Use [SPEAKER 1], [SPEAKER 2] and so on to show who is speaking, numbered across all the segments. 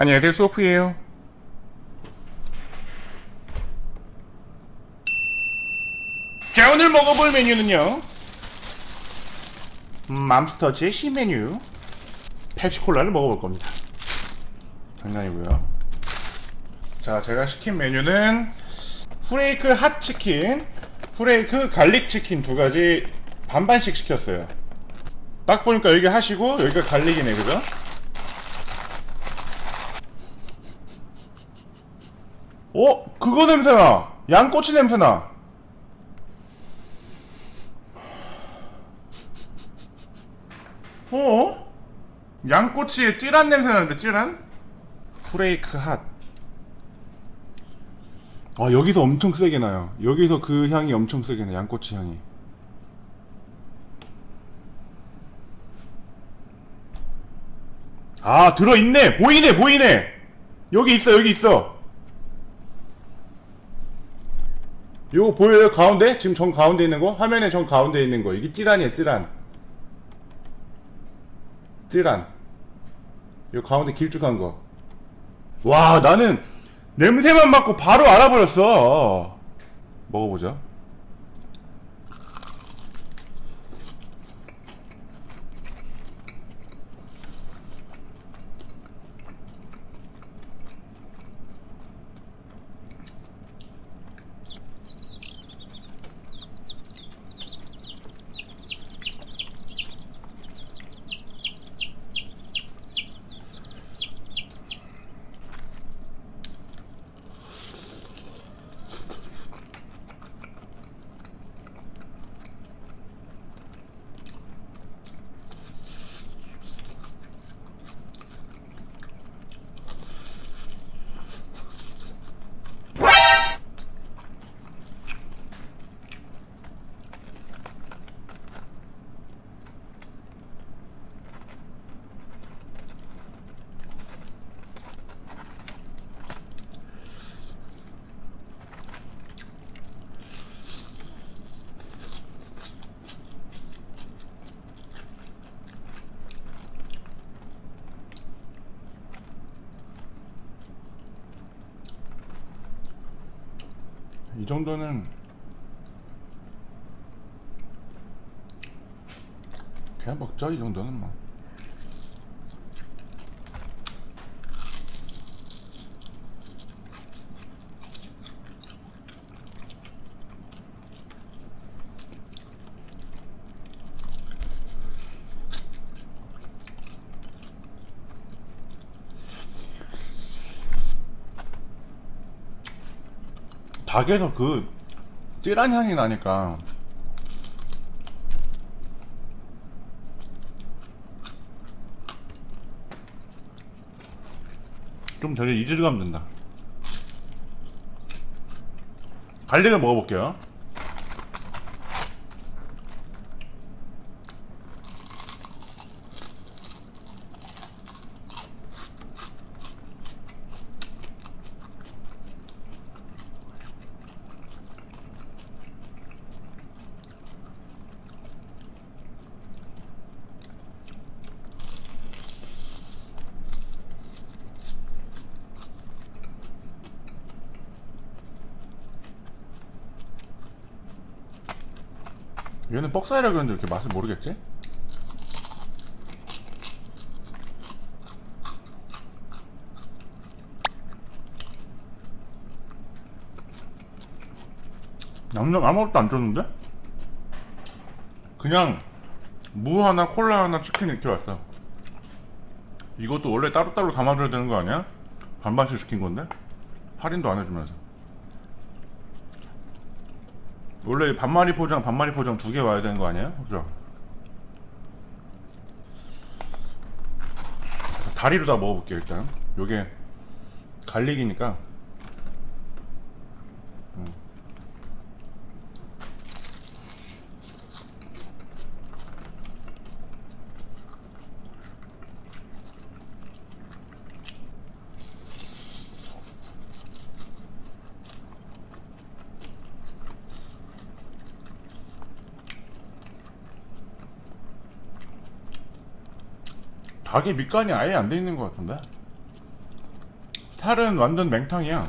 [SPEAKER 1] 안녕하세요 소프예요. 자 오늘 먹어볼 메뉴는요. 음, 맘스터 제시 메뉴. 펩시콜라를 먹어볼 겁니다. 장난이고요. 자 제가 시킨 메뉴는 후레이크 핫치킨 후레이크 갈릭 치킨 두 가지 반반씩 시켰어요. 딱 보니까 여기 하시고 여기가 갈릭이네 그죠? 어? 그거 냄새나! 양꼬치 냄새나! 어? 양꼬치에 찌란 냄새 나는데 찌란? 프레이크 핫. 아 여기서 엄청 세게 나요. 여기서 그 향이 엄청 세게 나. 양꼬치 향이. 아 들어있네. 보이네 보이네. 여기 있어 여기 있어. 요거 보여요? 가운데? 지금 정 가운데 있는 거? 화면에 정 가운데 있는 거. 이게 찌란이야 찌란. 찌란. 요 가운데 길쭉한 거와 나는 냄새만 맡고 바로 알아버렸어. 먹어보자 이 정도는 그냥 먹자 이 정도는 뭐 닭에서 그 찌란 향이 나니까. 좀 되게 이질감 든다. 갈릭을 먹어볼게요 얘는 뻑살이라 그런지 이렇게 맛을 모르겠지? 양념 아무것도 안 줬는데? 그냥 무 하나 콜라 하나 치킨 이렇게 왔어 이것도 원래 따로따로 담아줘야 되는 거 아니야? 반반씩 시킨 건데? 할인도 안 해주면서 원래 반마리 포장, 반마리 포장 두 개 와야 되는 거 아니에요? 그죠? 다리로 다 먹어볼게요 일단. 요게 갈릭이니까. 닭의 밑간이 아예 안 돼 있는 것 같은데? 살은 완전 맹탕이야.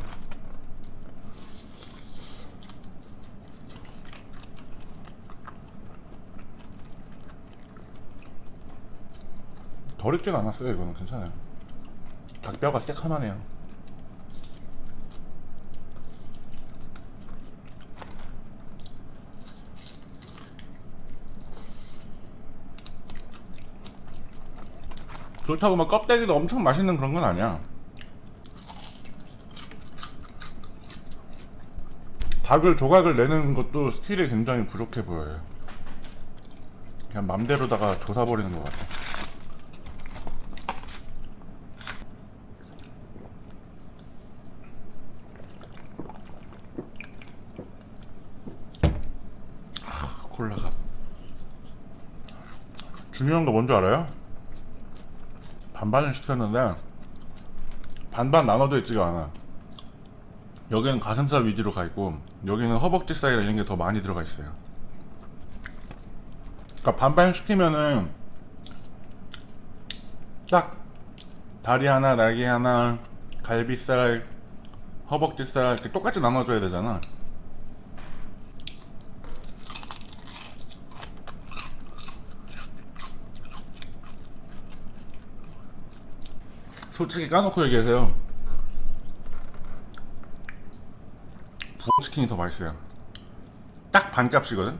[SPEAKER 1] 덜 익진 않았어요. 이거는 괜찮아요. 닭뼈가 새카만해요. 그렇다고 막 껍데기도 엄청 맛있는 그런 건 아니야. 닭을 조각을 내는 것도 스킬이 굉장히 부족해 보여요. 그냥 맘대로다가 조사버리는 것 같아. 아, 콜라가 중요한 거 뭔지 알아요? 반반을 시켰는데 반반 나눠져 있지가 않아. 여기는 가슴살 위주로 가 있고 여기는 허벅지 사이라 이런 게 더 많이 들어가 있어요. 그러니까 반반 시키면은 딱 다리 하나, 날개 하나, 갈비살, 허벅지살 이렇게 똑같이 나눠줘야 되잖아. 솔직히 까놓고 얘기하세요. 부어치킨이 더 맛있어요. 딱 반값이거든.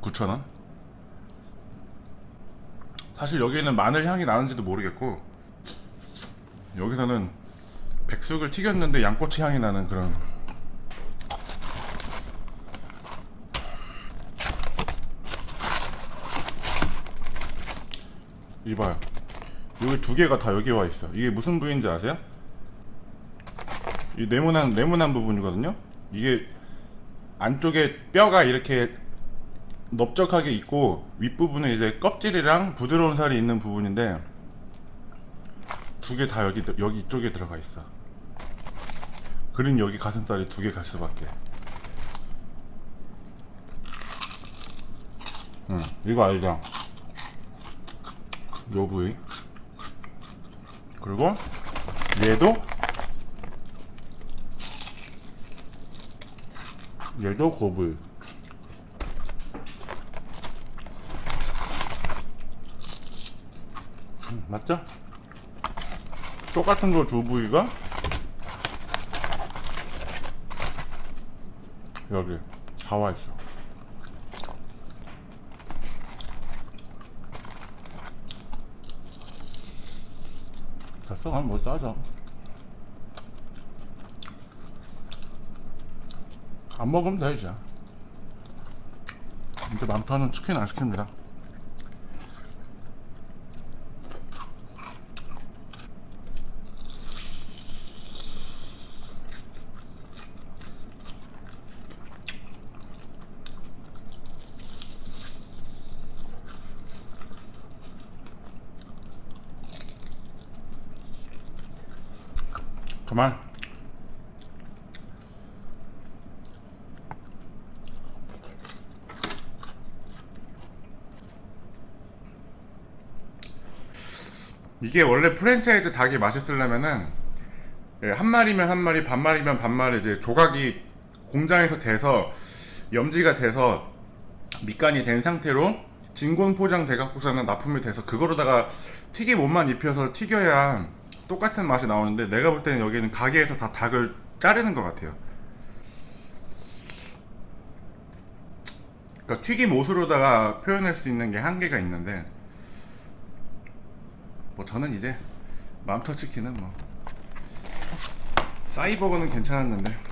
[SPEAKER 1] 9,000원. 사실 여기는 마늘 향이 나는지도 모르겠고 여기서는 백숙을 튀겼는데 양꼬치 향이 나는 그런 이봐요. 여기 두 개가 다 여기 와 있어. 이게 무슨 부위인지 아세요? 이 네모난 네모난 부분이거든요. 이게 안쪽에 뼈가 이렇게 넓적하게 있고 윗부분에 이제 껍질이랑 부드러운 살이 있는 부분인데 두 개 다 여기 여기 이쪽에 들어가 있어. 그린 여기 가슴살이 두 개 갈 수밖에. 응, 이거 알죠? 요 부위. 그리고 얘도 얘도 고불 음, 맞죠? 똑같은 거 두 부위가 여기 다와 있어. 됐어, 한번 뭐 따져. 안 먹으면 돼, 이제. 남편은 치킨 안 시킵니다. 그만. 이게 원래 프랜차이즈 닭이 맛있으려면은 예, 한 마리면 한 마리, 반 마리면 반 마리 이제 조각이 공장에서 돼서 염지가 돼서 밑간이 된 상태로 진공 포장 돼 갖고서는 납품이 돼서 그거로다가 튀김 옷만 입혀서 튀겨야 똑같은 맛이 나오는데 내가 볼 때는 여기는 가게에서 다 닭을 자르는 것 같아요. 그러니까 튀김 옷으로다가 표현할 수 있는 게 한계가 있는데 뭐 저는 이제 맘터 치킨은 뭐 사이버거는 괜찮았는데